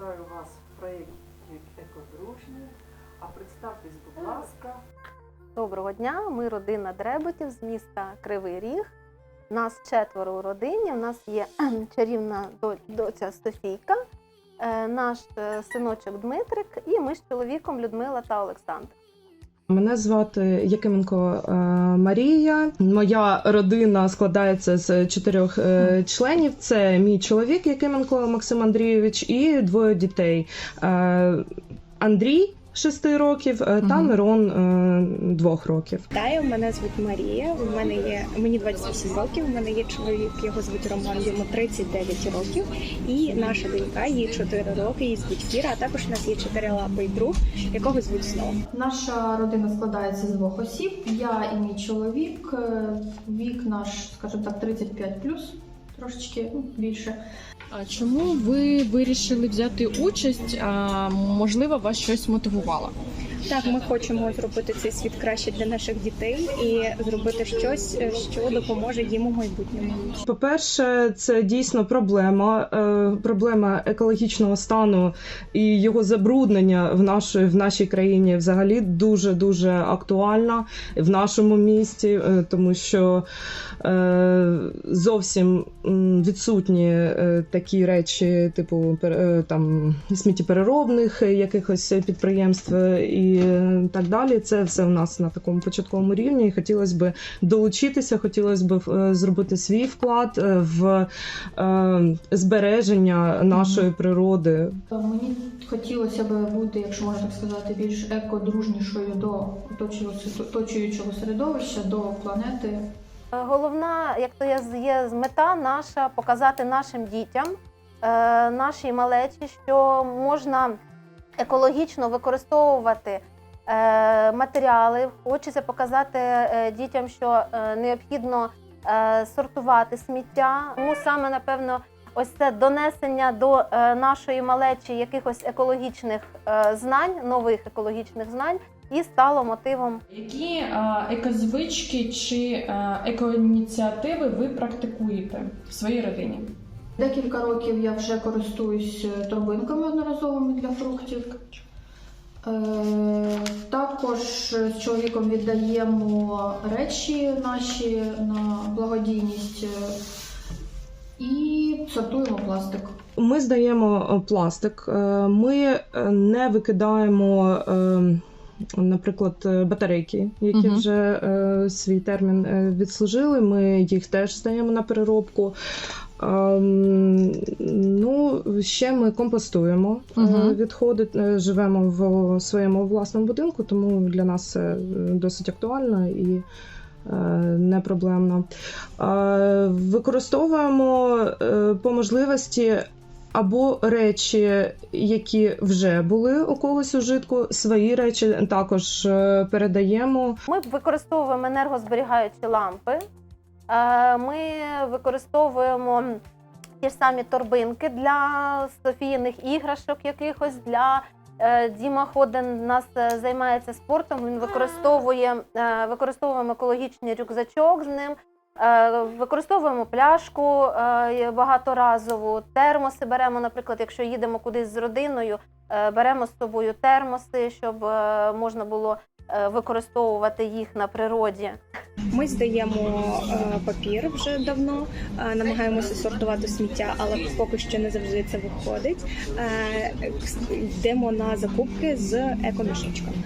Вітаю вас в проєкті Екодружні. А представтесь, будь ласка. Доброго дня, ми родина Дреботів з міста Кривий Ріг. Нас четверо у родині. У нас є чарівна до- доця Софійка, е, наш е, синочок Дмитрик, і ми з чоловіком Людмила та Олександр. Мене звати Якименко е, Марія. Моя родина складається з чотирьох е, членів. Це мій чоловік Якименко Максим Андрійович і двоє дітей. Е, Андрій 6 років е, та. Мирон е, 2 років. Вітаю, мене звуть Марія. У мене є мені 28 років. У мене є чоловік, його звуть Роман, йому 39 років. І наша донька їй 4 роки, її звуть Кіра. А також у нас є чотирилапий друг, якого звуть Сноу. Наша родина складається з двох осіб. Я і мій чоловік. Е, Вік наш, скажімо так, 35 трошечки ну, більше. А чому ви вирішили взяти участь? А, можливо, вас щось мотивувало? Так, ми хочемо зробити цей світ краще для наших дітей і зробити щось, е, що допоможе їм у майбутньому. По-перше, це дійсно проблема, е, проблема екологічного стану і його забруднення в нашій, в нашій країні взагалі дуже дуже актуальна в нашому місті, е, тому що зовсім відсутні такі речі, типу там сміттєпереробних якихось підприємств е, і е, так далі. Це все у нас на такому початковому рівні. І хотілося б долучитися, хотілося б е, зробити свій вклад е, в збереження нашої природи. Мені хотілося б бути, якщо можна так сказати, більш екодружнішою до оточуючого- середовища, до планети. Головна, як то є, мета наша показати нашим дітям, нашій малечі, що можна екологічно використовувати е, матеріали. Хочеться показати е, дітям, що е, необхідно е, сортувати сміття. Тому саме напевно. Ось це донесення до е, нашої малечі якихось екологічних е, знань, нових екологічних знань, і стало мотивом Які а, екозвички чи а, екоініціативи ви практикуєте в своїй родині? Декілька років я вже користуюсь е, торбинками одноразовими для фруктів. Е, Також з чоловіком віддаємо речі наші на благодійність е, і сортуємо пластик. Ми здаємо пластик, ми не викидаємо. Наприклад, батарейки, які Мгм. вже свій термін відслужили, ми їх теж здаємо на переробку. Ем, ну, ще ми компостуємо Мгм. відходи, е, живемо в своєму власному будинку, тому для нас це е, досить актуально і не проблемно. Використовуємо по можливості або речі, які вже були у когось у житку, свої речі також передаємо. Ми використовуємо енергозберігаючі лампи. Е, Ми використовуємо ті ж самі торбинки для Софійних іграшок, якихось для е, Діма Ходен нас е, займається спортом. Він використовує використовуємо екологічний рюкзачок з ним. Використовуємо пляшку багаторазову, термоси беремо, наприклад, якщо їдемо кудись з родиною, беремо з собою термоси, щоб можна було використовувати їх на природі. Ми здаємо е, папір вже давно, е, намагаємося сортувати сміття, але поки що не завжди це виходить. Е, Йдемо на закупки з екомішечками.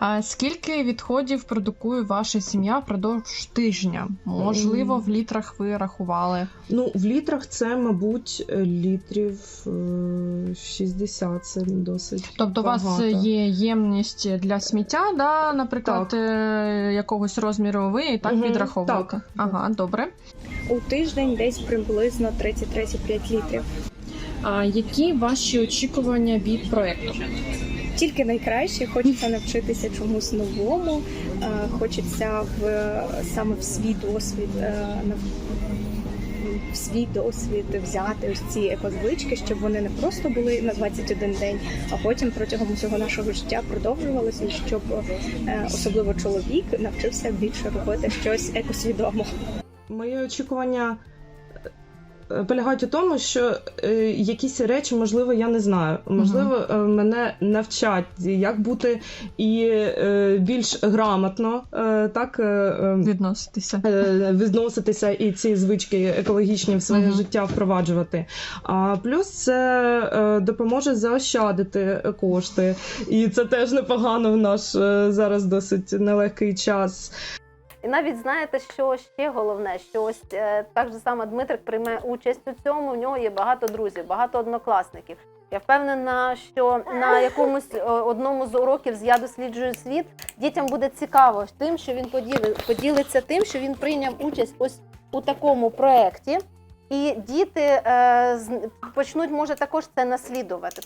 А скільки відходів продукує ваша сім'я впродовж тижня? Можливо, в літрах ви рахували. Ну, в літрах це, мабуть, літрів е, 60, це досить. Тобто, у вас є ємність для сміття, да, наприклад, Так. е, якогось розміру, ви і так Мгм, підраховуєте. так. Ага, добре. У тиждень десь приблизно 30-35 літрів. А які ваші очікування від проекту? Тільки найкраще, хочеться навчитися чомусь новому, е, хочеться в саме в свій досвід е, в свій досвід взяти ось ці екозвички, щоб вони не просто були на 21 день, а потім протягом усього нашого життя продовжувалися, і щоб е, особливо чоловік навчився більше робити щось екосвідомо. Мої очікування полягають у тому, що е, якісь речі, можливо, я не знаю. Можливо, е, мене навчать, як бути і е, більш грамотно е, так Відноситися. е, відноситися і ці звички екологічні в своє Мгм. життя впроваджувати. А плюс це е, допоможе заощадити кошти, і це теж непогано в наш е, зараз досить нелегкий час. І навіть знаєте, що ще головне, що ось е, так же само Дмитрик прийме участь у цьому. У нього є багато друзів, багато однокласників. Я впевнена, що на якомусь е, одному з уроків з я досліджую світ дітям буде цікаво тим, що він поділи, поділиться тим, що він прийняв участь ось у такому проєкті. І діти е, почнуть може також це наслідувати.